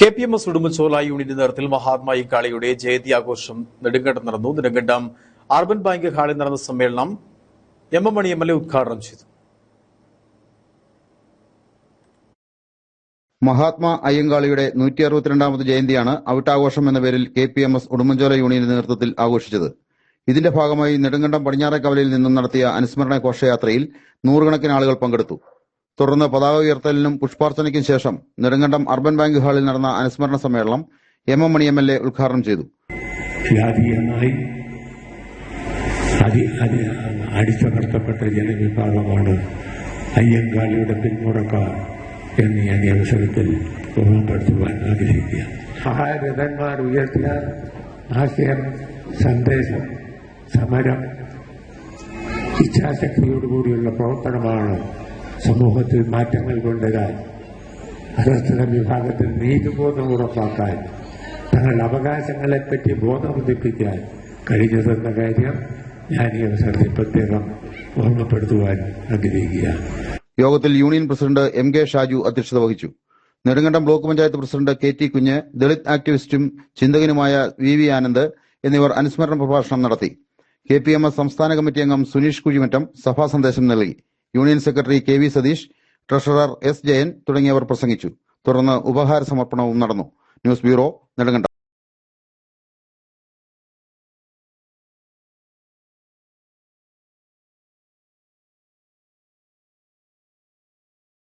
K P M S Udumbanchola യൂണിയന്റെ നേതൃത്വത്തിൽ മഹാത്മാ കാളിയുടെ ജയന്തി ആഘോഷം നെടുങ്കണ്ടം നടന്നു. നെടുങ്കണ്ടം അർബൻ ബാങ്ക് ഹാളിൽ നടന്ന സമ്മേളനം M M Mani M L A ഉദ്ഘാടനം ചെയ്തു. മഹാത്മാ അയ്യങ്കാളിയുടെ നൂറ്റി അറുപത്തിരണ്ടാമത് ജയന്തിയാണ് ഔട്ടാഘോഷം എന്ന പേരിൽ K P M S Udumbanchola യൂണിയന്റെ നേതൃത്വത്തിൽ ആഘോഷിച്ചത്. ഇതിന്റെ ഭാഗമായി നെടുങ്കണ്ടം പടിഞ്ഞാറേക്കവലയിൽ നിന്നും നടത്തിയ അനുസ്മരണ ഘോഷയാത്രയിൽ നൂറുകണക്കിന് ആളുകൾ പങ്കെടുത്തു. തുടർന്ന് പതാക ഉയർത്തലിനും പുഷ്പാർച്ചനയ്ക്കും ശേഷം നെടുങ്കണ്ടം അർബൻ ബാങ്ക് ഹാളിൽ നടന്ന അനുസ്മരണ സമ്മേളനം M M Mani M L A ഉദ്ഘാടനം ചെയ്തു. അടിച്ചമർത്തപ്പെട്ട ജനവിഭാഗമാണ് അയ്യങ്കാളിയുടെ പിന്മുറക്കാർ എന്ന് ഞാൻ ഈ അവസരത്തിൽ ഓർമ്മപ്പെടുത്തുവാൻ ആഗ്രഹിക്കുക. മഹാരഥന്മാർ ഉയർത്തിയ ആശയം സന്ദേശം സമരം ഇച്ഛാശക്തിയോടുകൂടിയുള്ള പ്രവർത്തനമാണ് സമൂഹത്തിൽ മാറ്റങ്ങൾ കൊണ്ടുവരാൻ അധസ്ഥിത വിഭാഗത്തിൽ നീതിബോധം ഉറപ്പാക്കാൻ തങ്ങളുടെ അവകാശങ്ങളെപ്പറ്റി ബോധമുദിപ്പിക്കാൻ കഴിഞ്ഞതെന്ന കാര്യം ഞാൻ ഈ അവസരത്തിൽ പ്രത്യേകം ഓർമ്മപ്പെടുത്തുവാൻ ആഗ്രഹിക്കുകയാണ്. യോഗത്തിൽ union president M K Shaju അധ്യക്ഷത വഹിച്ചു. Nedumkandam block panchayat president K T Kunju Dalit ആക്ടിവിസ്റ്റും ചിന്തകനുമായ വി വി ആനന്ദ് എന്നിവർ അനുസ്മരണ പ്രഭാഷണം നടത്തി. കെ പി എം എസ് സംസ്ഥാന കമ്മിറ്റി അംഗം സുനീഷ് കുഴിമറ്റം സഭാ സന്ദേശം നൽകി. Union secretary K V Satheesh treasurer S Jayan തുടങ്ങിയവർ പ്രസംഗിച്ചു. തുടർന്ന് ഉപഹാര സമർപ്പണവും നടന്നു. News bureau Nedumkandam.